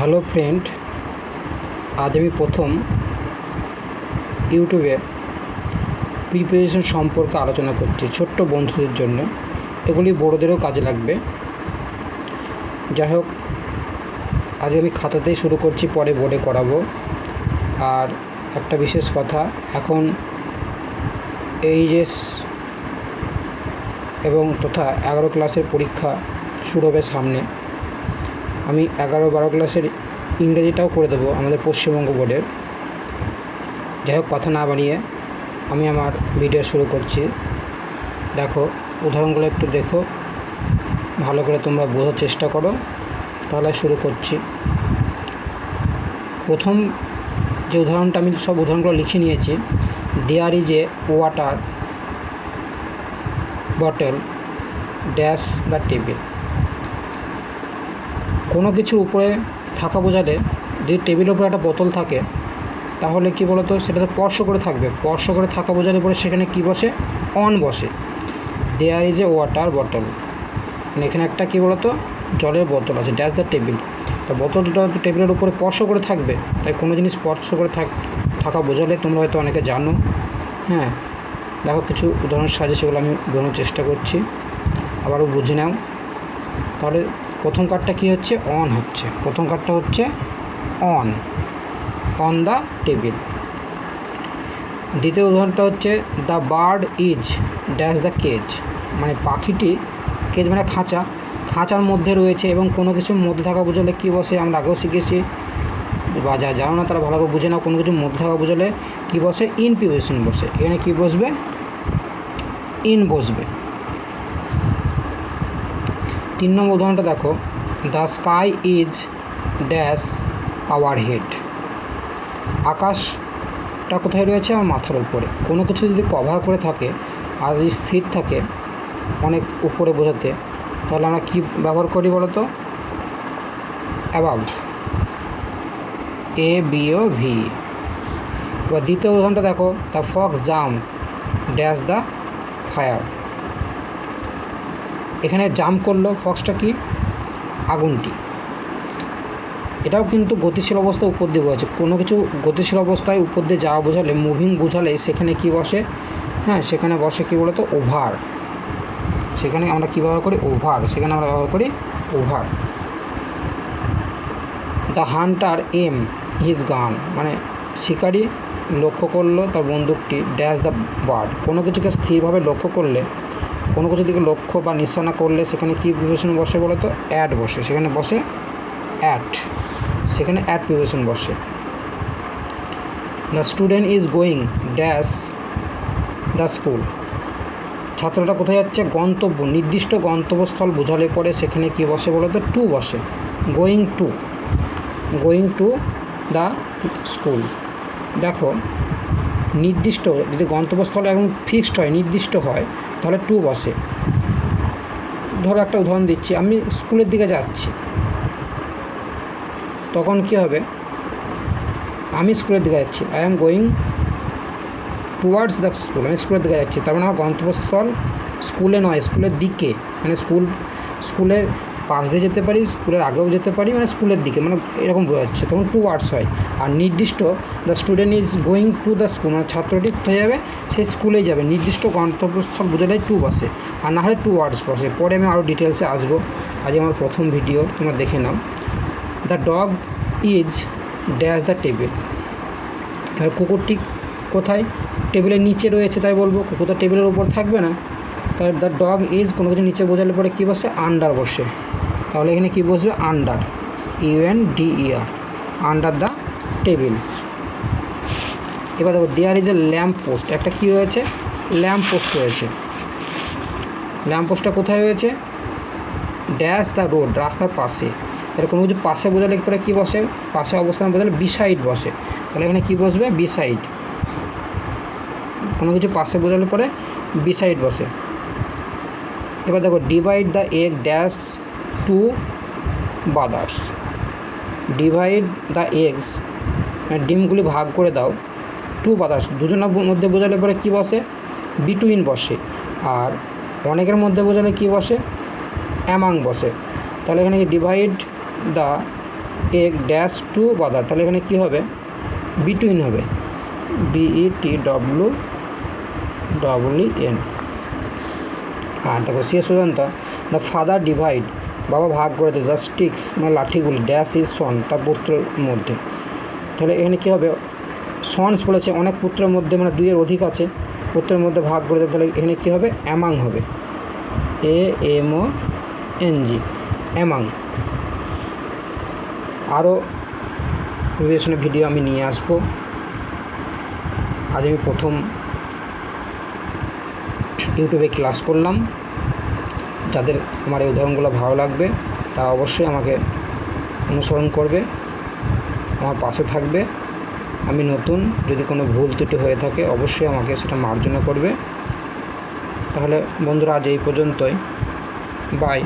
Hello friend আজ আমি প্রথম ইউটিউবে প্রিপারেশন সম্পর্কে আলোচনা করছি ছোট্ট বন্ধুদের জন্য। এগুলি বড়োদেরও কাজে লাগবে। যাই হোক আজ আমি খাতাতেই শুরু করছি, পরে বোর্ডে করাবো। আর একটা বিশেষ কথা, এখন এইচএস এবং তথা এগারো ক্লাসের পরীক্ষা শুরু হবে সামনে। আমি এগারো বারো ক্লাসের ইংরেজিটাও করে দেবো আমাদের পশ্চিমবঙ্গ বোর্ডের। যাই হোক, কথা না বানিয়ে আমি আমার ভিডিও শুরু করছি। দেখো, উদাহরণগুলো একটু দেখো। ভালো করে তোমরা বোঝার চেষ্টা করো। তাহলে শুরু করছি। প্রথম যে উদাহরণটা আমি সব উদাহরণগুলো লিখে নিয়েছি there is a water bottle dash the table কোনো কিছুর উপরে থাকা বোঝালে যদি টেবিলের উপরে একটা বোতল থাকে, তাহলে কি বলতো? সেটা তো স্পর্শ করে থাকবে। স্পর্শ করে থাকা বোঝালে পরে সেখানে কি বসে? অন বসে। There is a water bottle মানে এখানে একটা কী বলতো? জলের বোতল আছে। ড্যাশ দ্য টেবিল তো বোতলটা টেবিলের উপরে স্পর্শ করে থাকবে। তাই কোনো জিনিস স্পর্শ করে থাক, থাকা বোঝালে তোমরা হয়তো অনেকে জানো। হ্যাঁ? দেখো কিছু উদাহরণ সাজে সেগুলো আমি বোঝানোর চেষ্টা করছি। আবারও বুঝে নাও। তাহলে প্রথম কার্ডটা কী হচ্ছে? অন হচ্ছে। প্রথম কার্ডটা হচ্ছে অন অন দ্য টেবিল দ্বিতীয় উদাহরণটা হচ্ছে the bird is dash the cage মানে পাখিটি কেজ মানে খাঁচা। খাঁচার মধ্যে রয়েছে এবং কোনো কিছুর মধ্যে থাকা বোঝালে কী বসে? আমরা আগেও শিখেছি। বা যা জানো না তারা ভালো বুঝে না কোনো কিছুর মধ্যে থাকা বোঝালে কী বসে? ইন পিউশন বসে। এখানে কী বসবে? ইন বসবে। তিন নম্বর উদাহরণটা দেখো। The sky is dash our head আকাশটা কোথায় রয়েছে? আমার মাথার উপরে। কোনো কিছু যদি কভার করে থাকে, আর যদি স্থির থাকে, অনেক উপরে বোঝাতে, তাহলে আমরা কী ব্যবহার করি বলো তো অ্যাবাভ এ বিও ভি এবার দ্বিতীয় উদাহরণটা দেখো। The fox jump dash the fire এখানে জাম্প করল ফক্সটা কি? আগুনটি। এটাও কিন্তু গতিশীল অবস্থায় উপর দিয়ে বোঝাচ্ছে কোনো কিছু গতিশীল অবস্থায় উপর দিয়ে যাওয়া বোঝালে মুভিং বোঝালে সেখানে কি বসে? হ্যাঁ সেখানে বসে কী বলতো? ওভার সেখানে আমরা কী ব্যবহার করি? ওভার সেখানে আমরা ব্যবহার করি over the hunter aim his gun মানে শিকারি লক্ষ্য করল তার বন্দুকটি। ড্যাশ দ্য বার্ড কোনো কিছুকে স্থিরভাবে লক্ষ্য করলে কোনো কিছু দিকে লক্ষ্য বা নিশানা করলে সেখানে কী বিবেচন বসে বলো তো? অ্যাড বসে। সেখানে বসে অ্যাট সেখানে অ্যাট প্রিপারেশন বসে। The student is going dash the school ছাত্রটা কোথায় যাচ্ছে? গন্তব্য, নির্দিষ্ট গন্তব্যস্থল বোঝালে পরে সেখানে কি বসে বলো তো? টু বসে। Going to going to the school দেখো নির্দিষ্ট, যদি গন্তব্যস্থল এখন ফিক্সড হয়, নির্দিষ্ট হয়, তাহলে টু বসে ধরো একটা উদাহরণ দিচ্ছি, আমি স্কুলের দিকে যাচ্ছি। তখন কি হবে? আমি স্কুলের দিকে যাচ্ছি। I am going towards the school আমি স্কুলের দিকে যাচ্ছি। তার মানে আমার গন্তব্যস্থল স্কুলে নয়, স্কুলের দিকে। মানে স্কুল, স্কুলের পাশ দিয়ে যেতে পারি, স্কুলের আগেও যেতে পারি মানে স্কুলের দিকে মানে এরকম বোঝাচ্ছে। তখন টু ওয়ার্ডস হয়। আর নির্দিষ্ট the student is going to the school মানে ছাত্রটি কোথায় যাবে? সেই স্কুলেই যাবে। নির্দিষ্ট গন্তব্যস্থল বোঝালে টু বসে আর না হলে টু ওয়ার্ডস বসে পরে আমি আরও ডিটেলসে আসব। আজ আমার প্রথম ভিডিও তোমরা দেখে নাও। The dog is dash the table এবার কুকুরটি কোথায়? টেবিলের নিচে রয়েছে, তাই বলব। কুকুর তো টেবিলের উপর থাকবে না। তাহলে দ্য ডগ ইজ কোনো কিছু নিচে বোঝালে পরে কী বসে? আন্ডার বসে। তাহলে এখানে কী বসবে? Under U N D E R under the table এবার দেখো there is a lamp post একটা কী রয়েছে? ল্যাম্প পোস্ট রয়েছে। ল্যাম্প পোস্টটা কোথায় রয়েছে? ড্যাশ দ্য রোড রাস্তার পাশে। তাহলে কোনো কিছু পাশে বোঝালে পরে কী বসে? পাশে অবস্থান বোঝালে বিসাইড বসে। তাহলে এখানে কী বসবে? বিসাইড কোনো কিছু পাশে বোঝালে পরে বিসাইড বসে। এবার দেখো divide the egg dash two brothers. Divide the eggs মানে ডিমগুলি ভাগ করে দাও। টু বাদার্স, দুজনের মধ্যে বোঝালে পরে কী বসে? বিটুইন বসে। আর অনেকের মধ্যে বোঝালে কী বসে? অ্যামাং বসে। তাহলে এখানে divide the a dash two brother তাহলে এখানে কী হবে? বিটুইন হবে। B E T W W N আর দেখো শেষ পর্যন্ত দ্য ফাদার ডিভাইড বাবা ভাগ করে দেয় দ্য স্টিক্স মানে লাঠিগুলি ড্যাশ ইজ সন তার পুত্রের মধ্যে। তাহলে এখানে কী হবে? সন্স বলেছে, অনেক পুত্রের মধ্যে মানে দুইয়ের অধিক আছে, পুত্রের মধ্যে ভাগ করে দেয়, তাহলে এখানে কী হবে? অ্যামাং হবে। A M O N G among আরও প্রিভিয়েশনের ভিডিও আমি নিয়ে আসব। আজ আমি প্রথম ইউটিউবে ক্লাস করলাম। যাদের আমার এই উদাহরণগুলো ভালো লাগবে, তারা অবশ্যই আমাকে অনুসরণ করবে, আমার পাশে থাকবে। আমি নতুন, যদি কোনো ভুল ত্রুটি হয়ে থাকে, অবশ্যই আমাকে সেটা মার্জনা করবে। তাহলে বন্ধুরা, আজ এই পর্যন্তই। বাই